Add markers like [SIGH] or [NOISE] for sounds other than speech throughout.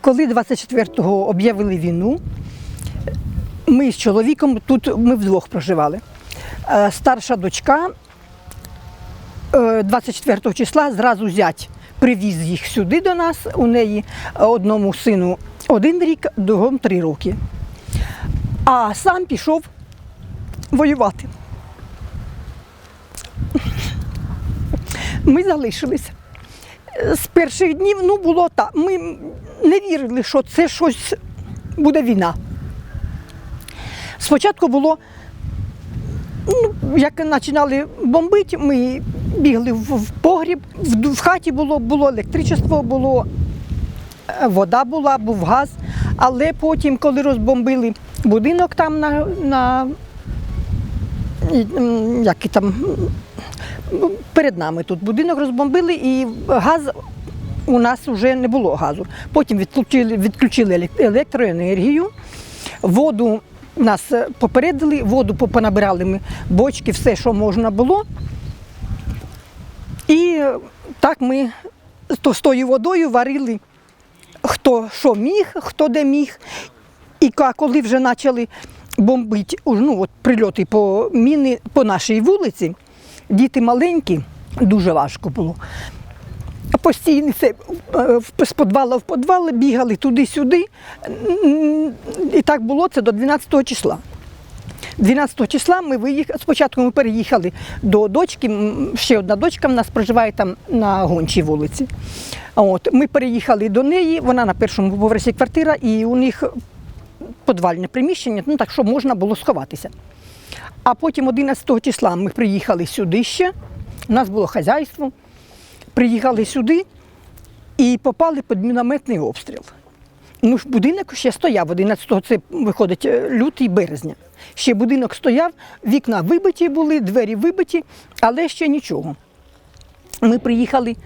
Коли 24-го об'явили війну, ми з чоловіком тут ми вдвох проживали. Е, Старша дочка е, 24 числа зразу зять привіз їх сюди до нас. У неї е, одному сину один рік, другому три роки. А сам пішов воювати. Ми залишилися. З перших днів ну, було так. Ми не вірили, що це щось буде війна. Спочатку було, ну, як починали бомбити, ми бігли в, погріб, в, в хаті було, було електричество, було е, вода була, був газ. Але потім, коли розбомбили будинок там на, на і, м, як і там, перед нами тут будинок розбомбили і газ у нас вже не було газу. Потім відключили, відключили електроенергію, воду нас попередили, воду понабирали ми бочки, все, що можна було. І так ми з тою водою варили хто що міг, хто де міг. І коли вже почали бомбити ну, от прильоти по міни по нашій вулиці, діти маленькі, дуже важко було. Постійно це е, з підвала в підвал бігали туди-сюди. І так було це до 12 числа. 12 числа ми виїхали. Спочатку ми переїхали до дочки. Ще одна дочка в нас проживає там на гончій вулиці. От, ми переїхали до неї, вона на першому поверсі квартира, і у них подвальне приміщення, ну так що можна було сховатися. А потім 11 числа ми приїхали сюди ще. У нас було хазяйство. Приїхали сюди і попали під мінометний обстріл. Ну, будинок ще стояв 11-го, це виходить е, лютий березня. Ще будинок стояв, вікна вибиті були, двері вибиті, але ще нічого. Ми приїхали,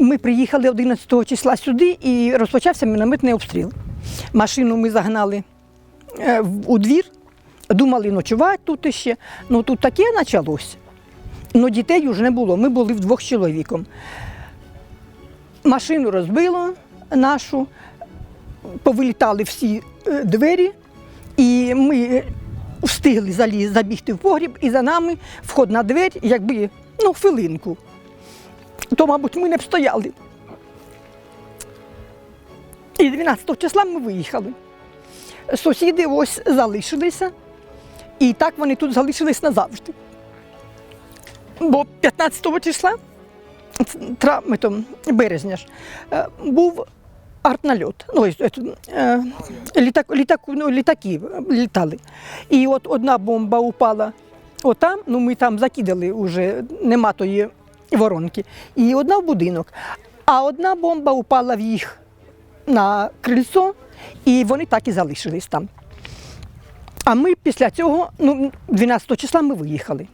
ми приїхали 11 числа сюди і розпочався мінометний обстріл. Машину ми загнали е, у двір, думали ночувати тут іще. Ну тут таке почалось. Ну дітей вже не було. Ми були вдвох з чоловіком. Машину розбило нашу, повилітали всі е, двері, і ми встигли заліз, забігти в погріб, і за нами входна двері, якби ну, хвилинку. То, мабуть, ми не б стояли. І 12 числа ми виїхали. Сусіди ось залишилися, і так вони тут залишились назавжди. Бо 15 числа ц- тра- там, березня ж, е, був артнальот. Ну, е, літак, ну, літаки літали. І от одна бомба упала отам, ну ми там закидали вже, нема тої воронки. І одна в будинок. А одна бомба упала в їх на крильцо, і вони так і залишились там. А ми після цього, ну, 12 числа ми виїхали.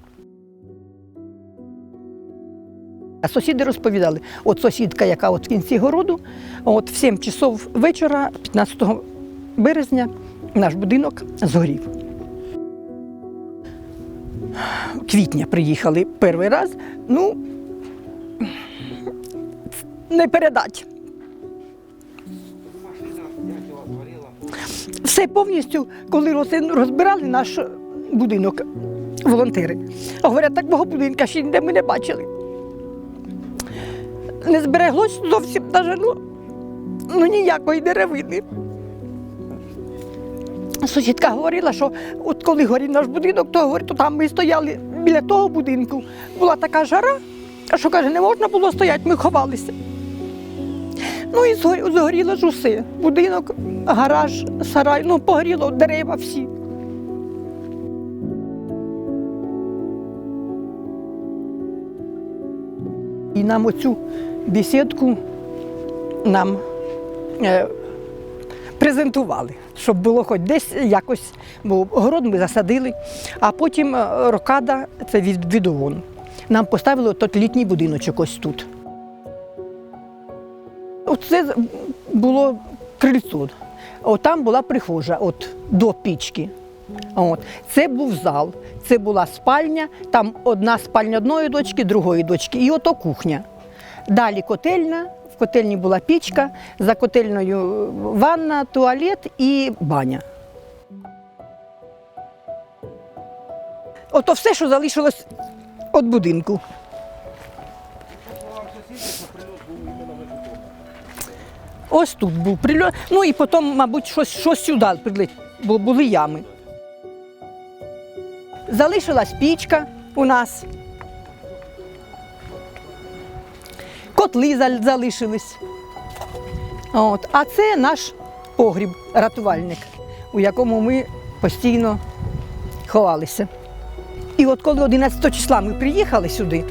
А сусіди розповідали, от сусідка, яка от в кінці городу, от в 7 часов вечора, 15 березня, наш будинок згорів. Квітня приїхали перший раз. Ну, не передать. Все повністю, коли роз- розбирали наш будинок, волонтери. А Говорять, такого будинка ще ніде ми не бачили не збереглось зовсім навіть, ну, ну ніякої деревини. Сусідка говорила, що от коли горів наш будинок, то говорить, то там ми стояли біля того будинку. Була така жара, що каже, не можна було стояти, ми ховалися. Ну і згор- згоріло ж усе. Будинок, гараж, сарай, ну погоріло дерева всі. І нам оцю бесідку нам е, презентували, щоб було хоч десь якось, бо город ми засадили, а потім е, рокада це від відовон. Нам поставили от літній будиночок ось тут. Оце було крильцо. От там була прихожа, от до пічки. От. Це був зал, це була спальня, там одна спальня одної дочки, другої дочки, і ото кухня. Далі котельня, в котельні була пічка, за котельною ванна, туалет і баня. Ото все, що залишилось від будинку. Ось тут був прильот. Ну і потім, мабуть, щось, щось сюди прилетіло, бо були ями. Залишилась пічка у нас. Котли залишились. От. А це наш погріб, рятувальник, у якому ми постійно ховалися. І от коли 11 числа ми приїхали сюди,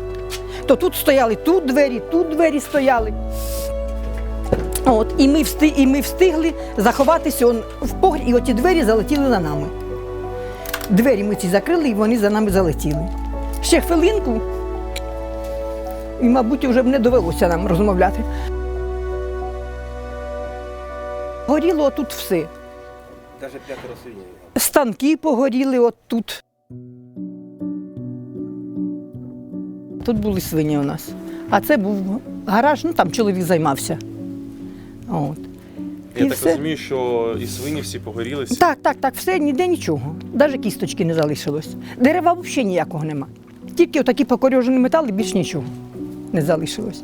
то тут стояли тут двері, тут двері стояли. От, і, ми встиг, і ми встигли заховатися он в погріб, і оті двері залетіли за нами. Двері ми ці закрили, і вони за нами залетіли. Ще хвилинку, і, мабуть, вже б не довелося нам розмовляти. Горіло тут все. Навіть п'ятеро. Станки погоріли от тут. Тут були свині у нас. А це був гараж, ну там чоловік займався. От. Я І так все. розумію, що і свині всі погорілися. Так, так, так, все, ніде нічого. Навіть кісточки не залишилось. Дерева взагалі ніякого нема. Тільки отакі покорьожені метали, більш нічого не залишилось.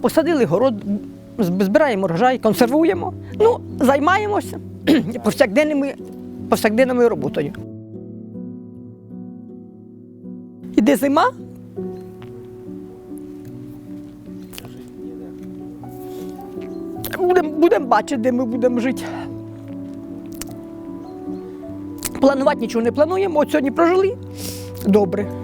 Посадили город, збираємо врожай, консервуємо. Ну, займаємося [CLEARS THROAT] повсякденними, повсякденною роботою. Іде зима, Будемо будем бачити, де ми будемо жити. Планувати нічого не плануємо. От сьогодні прожили. Добре.